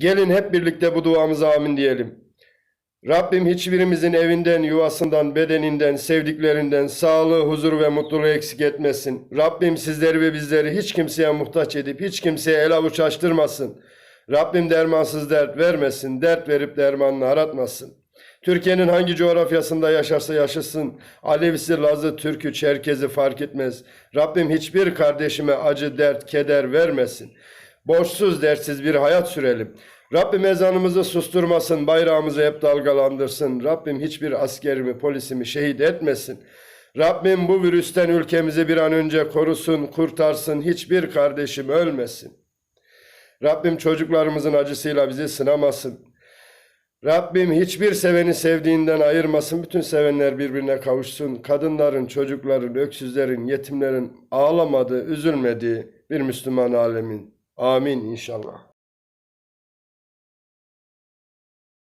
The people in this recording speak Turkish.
Gelin hep birlikte bu duamıza amin diyelim. Rabbim hiçbirimizin evinden, yuvasından, bedeninden, sevdiklerinden sağlığı, huzur ve mutluluğu eksik etmesin. Rabbim sizleri ve bizleri hiç kimseye muhtaç edip hiç kimseye el avuç açtırmasın. Rabbim dermansız dert vermesin, dert verip dermanını aratmasın. Türkiye'nin hangi coğrafyasında yaşarsa yaşasın, Alevisi, Lazı, Türk'ü, Çerkezi fark etmez. Rabbim hiçbir kardeşime acı, dert, keder vermesin. Borçsuz, dertsiz bir hayat sürelim. Rabbim ezanımızı susturmasın, bayrağımızı hep dalgalandırsın. Rabbim hiçbir askerimi, polisimi şehit etmesin. Rabbim bu virüsten ülkemizi bir an önce korusun, kurtarsın, hiçbir kardeşim ölmesin. Rabbim çocuklarımızın acısıyla bizi sınamasın. Rabbim hiçbir seveni sevdiğinden ayırmasın. Bütün sevenler birbirine kavuşsun. Kadınların, çocukların, öksüzlerin, yetimlerin ağlamadığı, üzülmediği bir Müslüman alemin. Amin inşallah.